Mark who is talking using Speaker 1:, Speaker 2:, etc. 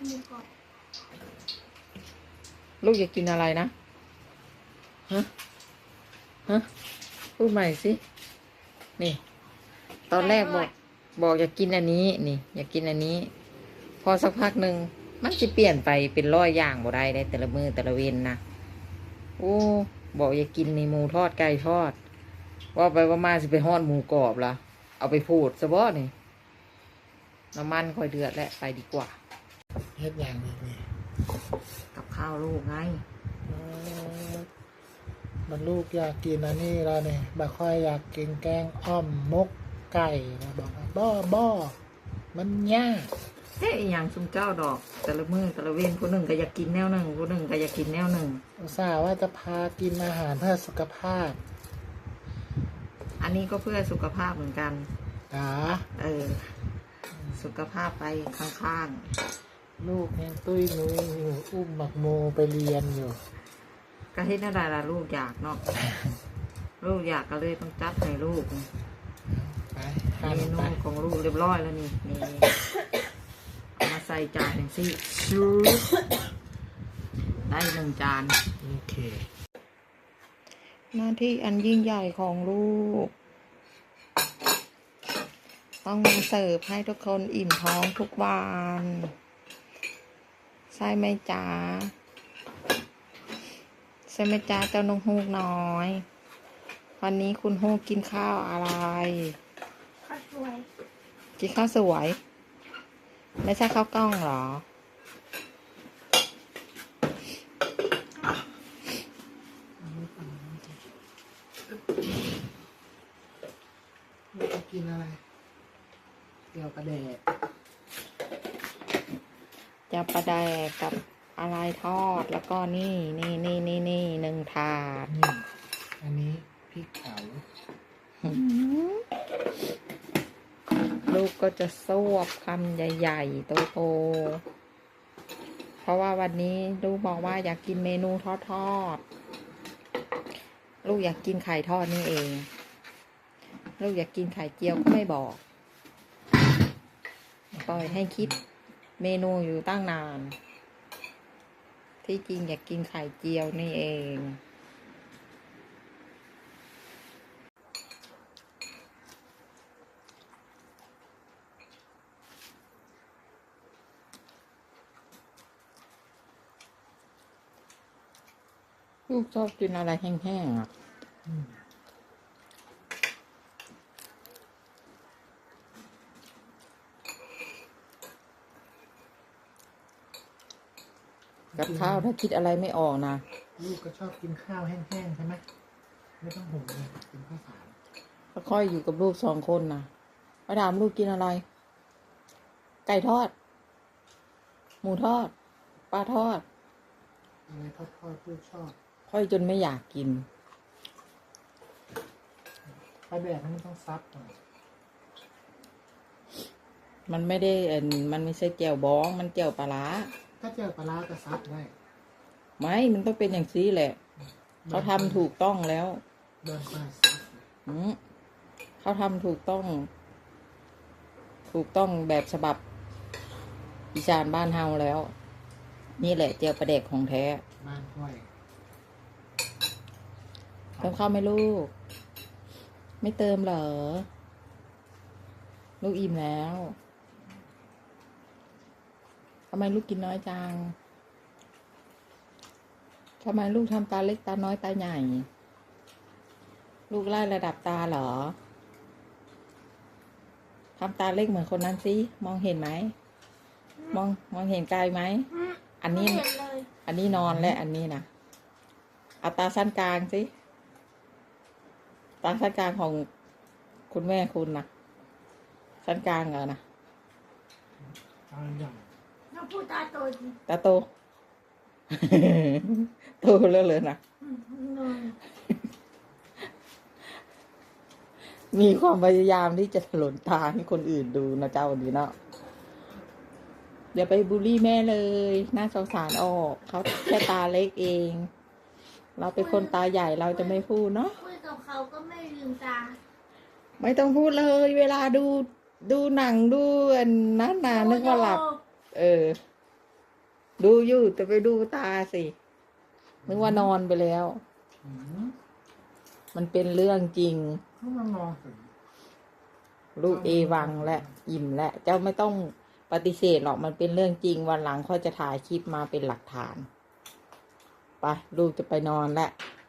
Speaker 1: นหมูกรอบ
Speaker 2: ลูกอยากกินอะไรนะ ฮะ ฮะ พูดใหม่สิ นี่ ตอนแรกบอก บอกอยากกินอันนี้ นี่ อยากกินอันนี้ พอสักพักหนึ่งมันจะเปลี่ยนไปเป็นร้อยอย่างบ่ได้ได้แต่ละมือแต่ละเวนนะ โอ้ บอกอยากกินนี่หมูทอดไก่ทอด ว่าไปว่ามาสิไปฮอดหมูกรอบละเอาไปพูดซะบ่นี่น้ำมันค่อยเดือดแล้วไปดีกว่า
Speaker 3: เฮ็ดอย่างนี้นี่
Speaker 2: กับข้าวลูกไง
Speaker 3: เออมันลูกอยากกินอันนี้แล้วเนี่ยบาค่อยอยากกินแกงอ้อมมกไก่นะบอกว่าบ่บ่มันยาก
Speaker 2: เอ๊ะอหย่างซุมเจ้าดอก แต่ละมือแต่ละเว้นผู้หนึ่งก็อยากกินแนวหนึ่งผู้หนึ่งก็อยากกินแนวหนึ่ง
Speaker 3: อุตส่าห์ว่าจะพากินอาหารเพื่อสุขภาพ
Speaker 2: อันนี้ก็เพื่อสุขภาพเหมือนกัน
Speaker 3: อ่า
Speaker 2: เออ สุขภาพไปข้าง
Speaker 3: ลูกยังตุ้ยนุ้ยอยู่อุ้มหมักโมไปเรียนอยู่
Speaker 2: ๆก็เฮ็ดนั่นได้ละลูกอยากเนาะ ลูกอยากก็เลยต้องจัดให้ลูก
Speaker 3: ไปหั่น
Speaker 2: เมนู
Speaker 3: ไป
Speaker 2: ของลูกเรียบร้อยแล้วนี่นี่เอามาใส่จานอย่างสิชูได้หนึ่งจาน
Speaker 3: โอเค
Speaker 2: หน้าที่อันยิ่งใหญ่ของลูก ต้องมาเสิร์ฟให้ทุกคนอิ่มท้องทุกวัน ใช่ไหมจ๊ะใช่ไหมจ๊ะเจ้านงฮูกน้อย วันนี้คุณฮูกกินข้าวอะไร
Speaker 1: ข้าวสวย
Speaker 2: กินข้าวสวย ไม่ใช่ข้าวกล้องเหรอ
Speaker 3: ลูกจะกินอะไรเกี่ยวกระแดก
Speaker 2: จะประแดกกับอะไรทอดแล้วก็นี่นี่นี่นี่นี่หนึ่งถาด
Speaker 3: นี่อันนี้พริกเผา
Speaker 2: ลูกก็จะสวบคำใหญ่ๆโตๆเพราะว่าวันนี้ลูกบอกว่าอยากกินเมนูทอดๆลูกอยากกินไข่ทอดนี่เอง ลูกอยากกินไข่เจียวก็ไม่บอก ปล่อยให้คิด เมนูอยู่ตั้งนาน ที่จริงอยากกินไข่เจียวนี่เอง ลูกชอบกินอะไรแห้งๆอะ กับข้าวถ้าคิดอะไรไม่ออกนะ
Speaker 3: ลูกก็ชอบกินข้าวแห้งๆใช่ไหมไม่ต้องหุงเลยกินข้าวสาร
Speaker 2: ก็ค่อยอยู่กับลูกสองคนนะมาถามลูกกินอะไร ไก่ทอด หมูทอด ปลาทอด
Speaker 3: อะไรทอดๆลูกชอบ
Speaker 2: ค่อยจนไม่อยากกิน
Speaker 3: ปลาแดกมันต้องซับหน่อย
Speaker 2: มันไม่ได้เอ็นมันไม่ใช่แจ่วบ้อง มันแจ่วปลาร้า
Speaker 3: ถ้าเจอปลาร้าก็ซับได้
Speaker 2: ไม่ มันต้องเป็นอย่างนี้แหละ เขาทำถูกต้องแล้ว
Speaker 3: เดินไปซับ
Speaker 2: อืมเขาทำถูกต้อง ถูกต้องแบบฉบับอีสานบ้านเฮาแล้ว นี่แหละเจียวประเด็กของแท้
Speaker 3: บ้านห้วย
Speaker 2: เติมข้าวไหมลูก ไม่เติมเหรอ ลูกอิ่มแล้ว ทำไมลูกกินน้อยจังทำไมลูกทำตาเล็กตาน้อยตาใหญ่ ลูกไล่ระดับตาเหรอทำตาเล็กเหมือนคนนั้นสิมองเห็นไหมมองมองเห็นไกลไหม
Speaker 1: อืม
Speaker 2: อันนี้
Speaker 1: ไม่เห็นเลย
Speaker 2: อันนี้นอนและอันนี้นะเอาตาสั้นกลางสิตาสั้นกลางของคุณแม่คุณนะสั้นกลางเหรอนะ
Speaker 3: ตาใหญ่
Speaker 1: น้องพูดตาโตจริง
Speaker 2: ตาโต โตแล้วเลยนะ
Speaker 1: อืมนอน
Speaker 2: มีความพยายามที่จะถลนตาให้คนอื่นดูนะเจ้าวันนี้เนาะอย่าไปบูลลี่แม่เลยน่าสงสารออกเขาแค่ตาเล็กเอง เราเป็นคนตาใหญ่เราจะไม่พูดเนาะ
Speaker 1: คุยกับเขาก็ไม่ลืมตา
Speaker 2: ไม่ต้องพูดเลย เวลาดูดูหนังดูอันนั้นน่ะนึกว่าหลับ เออ ดูอยู่แต่ไปดูตาสินึกว่านอนไปแล้ว
Speaker 3: อืม
Speaker 2: มันเป็นเรื่องจริง
Speaker 3: ก็มันมองสิ
Speaker 2: ลูกเอวังและอิ่มและ เจ้าไม่ต้องปฏิเสธหรอกมันเป็นเรื่องจริงวันหลังค่อยจะถ่ายคลิปมาเป็นหลักฐาน ไป ลูกจะไปนอนแล้ว
Speaker 3: อ